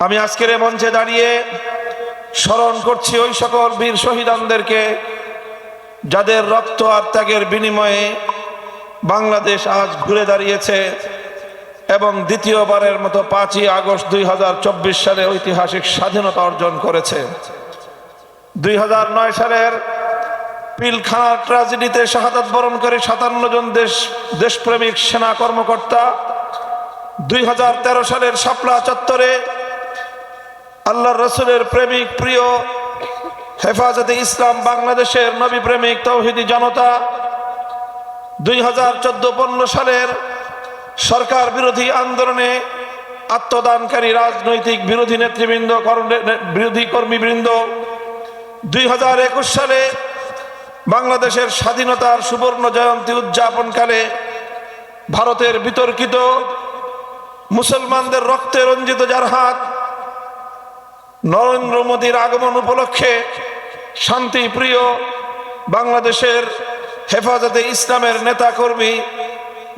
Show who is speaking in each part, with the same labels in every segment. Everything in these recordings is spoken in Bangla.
Speaker 1: আমি আজকের এ মঞ্চে দাঁড়িয়ে স্মরণ করছি ওই সকল বীর শহীদানদেরকে, যাদের রক্ত আর ত্যাগের বিনিময়ে বাংলাদেশ আজ ঘুরে দাঁড়িয়েছে এবং দ্বিতীয়বারের মতো পাঁচই আগস্ট দুই হাজার চব্বিশ সালে ঐতিহাসিক স্বাধীনতা অর্জন করেছে। দুই হাজার নয় সালের পিলখানা ট্র্যাজেডিতে শাহাদাত বরণ করে সাতান্ন জন দেশ, দেশপ্রেমিক সেনা কর্মকর্তা, দুই হাজার তেরো সালের শাপলা চত্বরে আল্লাহ রসুলের প্রেমিক, প্রিয় হেফাজতে ইসলাম, বাংলাদেশের নবী প্রেমিক তৌহিদি জনতা, দুই হাজার চোদ্দ পনেরো সালের সরকার বিরোধী আন্দোলনে আত্মদানকারী রাজনৈতিক বিরোধী নেতৃবৃন্দ বিরোধী কর্মীবৃন্দ, দুই হাজার একুশ সালে বাংলাদেশের স্বাধীনতার সুবর্ণ জয়ন্তী উদযাপনকালে ভারতের বিতর্কিত মুসলমানদের রক্তে রঞ্জিত যার হাত নরেন্দ্র মোদীর আগমন উপলক্ষে শান্তি প্রিয় বাংলাদেশের হেফাজতে ইসলামের নেতাকর্মী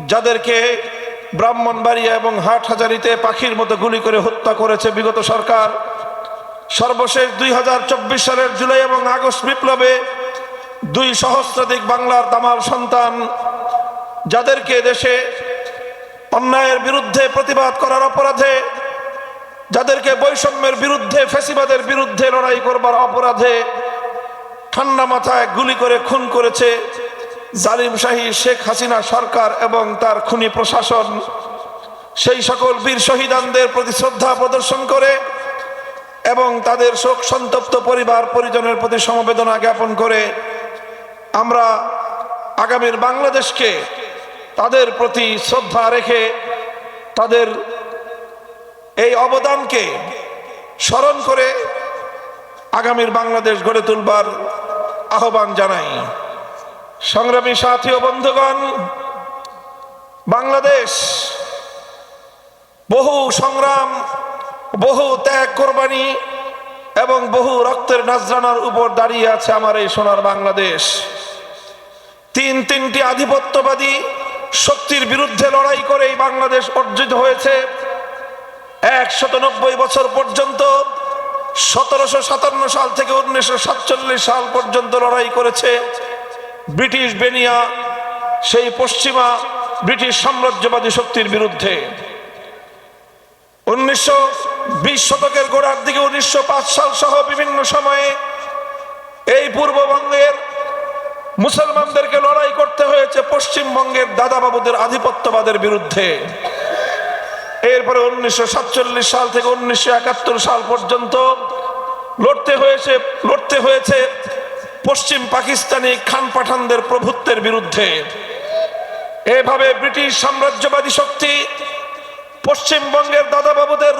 Speaker 1: যাদেরকে ব্রাহ্মণবাড়িয়া এবং হাটহাজারিতে পাখির মতো গুলি করে হত্যা করেছে বিগত সরকার, সর্বশেষ দুই হাজার চব্বিশ সালের জুলাই এবং আগস্ট বিপ্লবে দুই সহস্রাধিক বাংলার দামাল সন্তান যাদেরকে দেশে অন্যায়ের বিরুদ্ধে প্রতিবাদ করার অপরাধে যাদেরকে বৈষম্যের বিরুদ্ধে ফেসিবাদের বিরুদ্ধে লড়াই করবার অপরাধে ঠান্ডা মাথায় গুলি করে খুন করেছে জালিম শাহী শেখ হাসিনা সরকার এবং তার খুনি প্রশাসন। সেই সকল বীর শহীদানদের প্রতি শ্রদ্ধা প্রদর্শন করে এবং তাদের শোক সন্তপ্ত পরিবার, পরিজনের প্রতি সমবেদনা জ্ঞাপন করে আমরা আগামীর বাংলাদেশকে তাদের প্রতি শ্রদ্ধা রেখে তাদের এই অবদানকে স্মরণ করে আগামীর বাংলাদেশ গড়ে তুলবার আহ্বান জানাই। সংগ্রামী সাথী ও বন্ধুগণ, বাংলাদেশ বহু সংগ্রাম, বহু ত্যাগ কোরবানি এবং বহু রক্তের নাজরানার উপর দাঁড়িয়ে আছে আমার এই সোনার বাংলাদেশ। তিন তিনটি আধিপত্যবাদী শক্তির বিরুদ্ধে লড়াই করে এই বাংলাদেশ অর্জিত হয়েছে। একশত বছর পর্যন্ত সতেরোশো সাতান্ন সাল থেকে উনিশশো সাতচল্লিশ সাল পর্যন্ত লড়াই করেছে ব্রিটিশ বেনিয়া, সেই পশ্চিমা ব্রিটিশ সাম্রাজ্যবাদী শক্তির বিরুদ্ধে। উনিশশো বিশ শতকের গোড়ার দিকে উনিশশো পাঁচ সাল সহ বিভিন্ন সময়ে এই পূর্ববঙ্গের মুসলমানদেরকে লড়াই করতে হয়েছে পশ্চিমবঙ্গের দাদাবাবুদের আধিপত্যবাদের বিরুদ্ধে। এরপরে উনিশশো সাতচল্লিশ সাল থেকে উনিশশো একাত্তর সাল পর্যন্ত লড়তে হয়েছে লড়তে হয়েছে পশ্চিম পাকিস্তানি খান পাঠানদের প্রভুত্বের বিরুদ্ধে। এভাবে ব্রিটিশ সাম্রাজ্যবাদী শক্তি পশ্চিমবঙ্গের দাদাবাবুদের